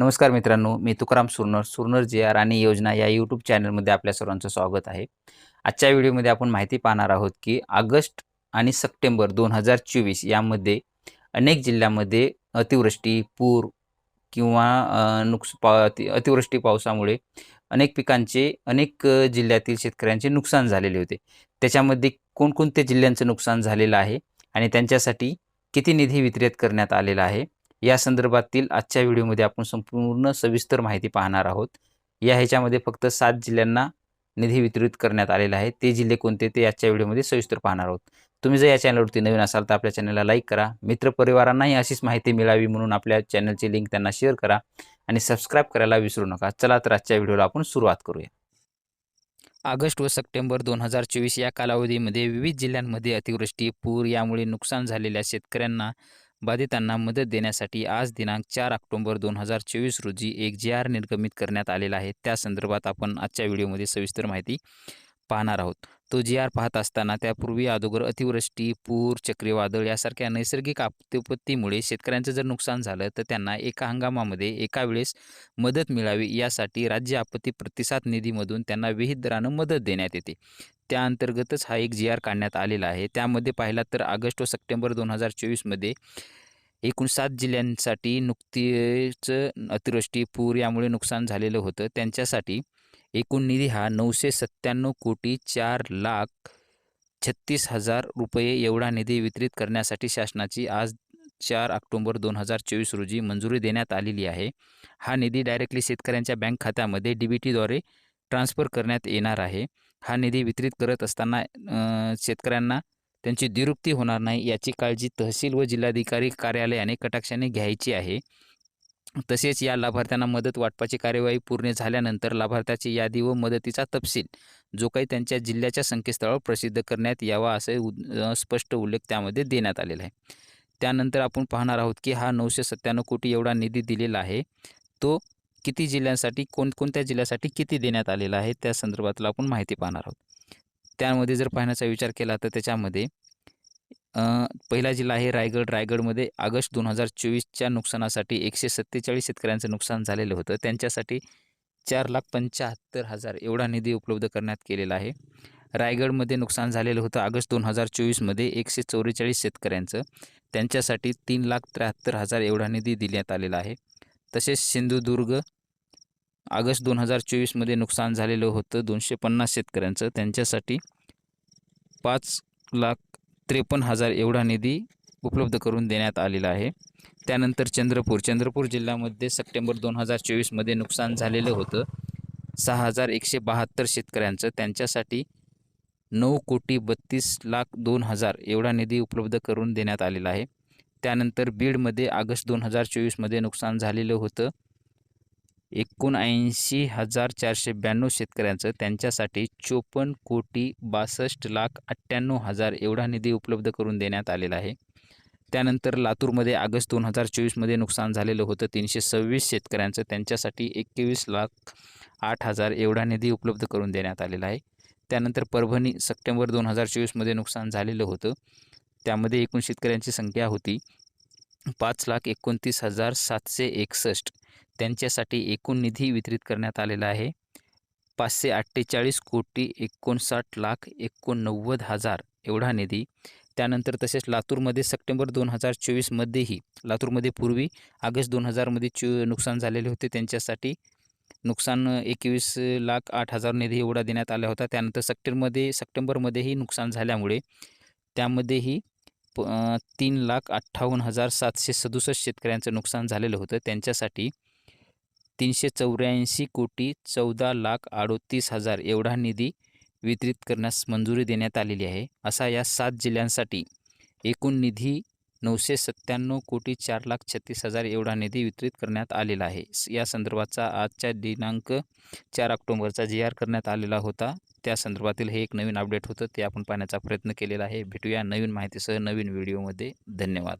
नमस्कार मित्रांनो मी तुकाराम सुरनर सुरनर जे आर आणि योजना या यूट्यूब चॅनलमध्ये आपल्या सर्वांचं स्वागत आहे. आजच्या व्हिडिओमध्ये आपण माहिती पाहणार आहोत की ऑगस्ट आणि सप्टेंबर दोन हजार चोवीस यामध्ये अनेक जिल्ह्यामध्ये अतिवृष्टी पूर किंवा नुकस पा अतिवृष्टी पावसामुळे अनेक पिकांचे अनेक जिल्ह्यातील शेतकऱ्यांचे नुकसान झालेले होते. त्याच्यामध्ये कोणकोणत्या जिल्ह्यांचं नुकसान झालेलं आहे आणि त्यांच्यासाठी किती निधी वितरित करण्यात आलेला आहे? या संदर्भातील आजच्या व्हिडिओमध्ये आपण संपूर्ण सविस्तर माहिती पाहणार आहोत. या ह्याच्यामध्ये फक्त सात जिल्ह्यांना निधी वितरित करण्यात आलेला आहे. ते जिल्हे कोणते ते आजच्या व्हिडिओमध्ये सविस्तर पाहणार आहोत. तुम्ही जर या चॅनलवरती नवीन असाल तर आपल्या चॅनलला लाईक करा. मित्रपरिवारांनाही अशीच माहिती मिळावी म्हणून आपल्या चॅनलची लिंक त्यांना शेअर करा आणि सबस्क्राईब करायला विसरू नका. चला तर आजच्या व्हिडिओला आपण सुरुवात करूया. ऑगस्ट व सप्टेंबर दोन हजार चोवीस या कालावधीमध्ये विविध जिल्ह्यांमध्ये अतिवृष्टी पूर यामुळे नुकसान झालेल्या शेतकऱ्यांना बाधितांना मदत देण्यासाठी आज दिनांक चार ऑक्टोबर दोन हजार चोवीस रोजी एक जी आर निर्गमित करण्यात आलेला आहे. त्या संदर्भात आपण आजच्या व्हिडिओमध्ये सविस्तर माहिती पाहणार आहोत. तो जी आर पाहत असताना त्यापूर्वी अगोदर अतिवृष्टी पूर चक्रीवादळ यासारख्या नैसर्गिक आपत्तीमुळे शेतकऱ्यांचं जर नुकसान झालं तर त्यांना एका हंगामामध्ये एका वेळेस मदत मिळावी यासाठी राज्य आपत्ती प्रतिसाद निधीमधून त्यांना विहित दरानं मदत देण्यात येते. त्या अंतर्गतच हा एक जी आर काढण्यात आलेला आहे. त्यामध्ये पाहिला तर ऑगस्ट व सप्टेंबर दोन हजार चोवीसमध्ये एकूण सात जिल्ह्यांसाठी नुकतीच अतिवृष्टी पूर यामुळे नुकसान झालेलं होतं. त्यांच्यासाठी एकूण निधी हा नऊशे सत्त्याण्णव कोटी चार लाख छत्तीस हजार रुपये एवढा निधी वितरित करण्यासाठी शासनाची आज चार ऑक्टोंबर दोन हजार चोवीस रोजी मंजुरी देण्यात आलेली आहे. हा निधी डायरेक्टली शेतकऱ्यांच्या बँक खात्यामध्ये डी बी टीद्वारे ट्रान्स्फर करण्यात येणार आहे. हा निधी वितरित करत असताना शेतकऱ्यांना त्यांची द्विरुक्ती होणार नाही याची काळजी तहसील व जिल्हाधिकारी कार्यालयाने कटाक्षाने घ्यायची आहे. तसेच या लाभार्थ्यांना मदत वाटपाची कार्यवाही पूर्ण झाल्यानंतर लाभार्थ्याची यादी व मदतीचा तपशील जो काही त्यांच्या जिल्ह्याच्या संकेतस्थळावर प्रसिद्ध करण्यात यावा असे उद- स्पष्ट उल्लेख त्यामध्ये देण्यात आलेला आहे. त्यानंतर आपण पाहणार आहोत की हा नऊशे सत्त्याण्णव कोटी एवढा निधी दिलेला आहे. तो किती जिल्ह्यांसाठी कोणकोणत्या जिल्ह्यासाठी किती देण्यात आलेला आहे त्या संदर्भातला आपण माहिती पाहणार आहोत. त्यामध्ये जर पाहण्याचा विचार केला तर त्याच्यामध्ये पहिला जिल्हा आहे रायगड. रायगडमध्ये ऑगस्ट दोन हजार चोवीसच्या नुकसानासाठी एकशे सत्तेचाळीस शेतकऱ्यांचं नुकसान झालेलं होतं. त्यांच्यासाठी चार लाख पंच्याहत्तर हजार एवढा निधी उपलब्ध करण्यात केलेला आहे. रायगडमध्ये नुकसान झालेलं होतं ऑगस्ट दोन हजार चोवीसमध्ये एकशे चौवेचाळीस शेतकऱ्यांचं. त्यांच्यासाठी तीन लाख त्र्याहत्तर हजार एवढा निधी देण्यात आलेला आहे. तसेच सिंधुदुर्ग ऑगस्ट दोन हजार चोवीसमध्ये नुकसान झालेलं होतं दोनशे पन्नास शेतकऱ्यांचं. त्यांच्यासाठी पाच लाख त्रेपन्न हजार एवढा निधी उपलब्ध करून देण्यात आलेला आहे. त्यानंतर चंद्रपूर चंद्रपूर जिल्ह्यामध्ये सप्टेंबर दोन हजार चोवीसमध्ये नुकसान झालेलं होतं. सहा हजार एकशे बहात्तर शेतकऱ्यांचं त्यांच्यासाठी नऊ कोटी बत्तीस लाख दोन हजार एवढा निधी उपलब्ध करून देण्यात आलेला आहे. त्यानंतर बीडमध्ये ऑगस्ट दोन हजार चोवीसमध्ये नुकसान झालेलं होतं. एकोणऐंशी हजार चारशे ब्याण्णव शेतकऱ्यांचं त्यांच्यासाठी चोपन्न कोटी बासष्ट लाख अठ्ठ्याण्णव हजार एवढा निधी उपलब्ध करून देण्यात आलेला आहे. त्यानंतर लातूरमध्ये ऑगस्ट दोन हजार चोवीसमध्ये नुकसान झालेलं होतं. तीनशे सव्वीस शेतकऱ्यांचं त्यांच्यासाठी एकवीस लाख आठ हजार एवढा निधी उपलब्ध करून देण्यात आलेला आहे. त्यानंतर परभणी सप्टेंबर दोन हजार चोवीसमध्ये नुकसान झालेलं होतं. त्यामध्ये एकूण शेतकऱ्यांची संख्या होती पाच लाख एकोणतीस हजार सातशे एकसष्ट. त्यांच्यासाठी एकूण निधी वितरित करण्यात आलेला आहे. पाचशे अठ्ठेचाळीस कोटी एकोणसाठ लाख एकोणनव्वद हजार एवढा निधी. त्यानंतर तसेच लातूरमध्ये सप्टेंबर दोन हजार चोवीसमध्येही लातूरमध्ये पूर्वी ऑगस्ट दोन हजारमध्ये चो नुकसान झालेले होते. त्यांच्यासाठी नुकसान एकवीस लाख आठ हजार निधी एवढा देण्यात आला होता. त्यानंतर सप्टेंबरमध्ये सप्टेंबरमध्येही नुकसान झाल्यामुळे त्यामध्येही प तीन लाख अठ्ठावन्न हजार सातशे सदुसष्ट शेतकऱ्यांचं नुकसान झालेलं होतं. त्यांच्यासाठी तीनशे चौऱ्याऐंशी कोटी चौदा लाख अडोतीस हजार एवढा निधी वितरित करण्यास मंजुरी देण्यात आलेली आहे. असा या सात जिल्ह्यांसाठी एकूण निधी नऊशे सत्त्याण्णव कोटी चार लाख छत्तीस हजार एवढा निधी वितरित करण्यात आलेला आहे. स- या संदर्भाचा आजच्या दिनांक चार ऑक्टोंबरचा जी आर करण्यात आलेला होता. त्या संदर्भातील हे एक नवीन अपडेट होतं ते आपण पाहण्याचा प्रयत्न केलेला आहे. भेटूया नवीन माहितीसह नवीन व्हिडिओमध्ये. धन्यवाद.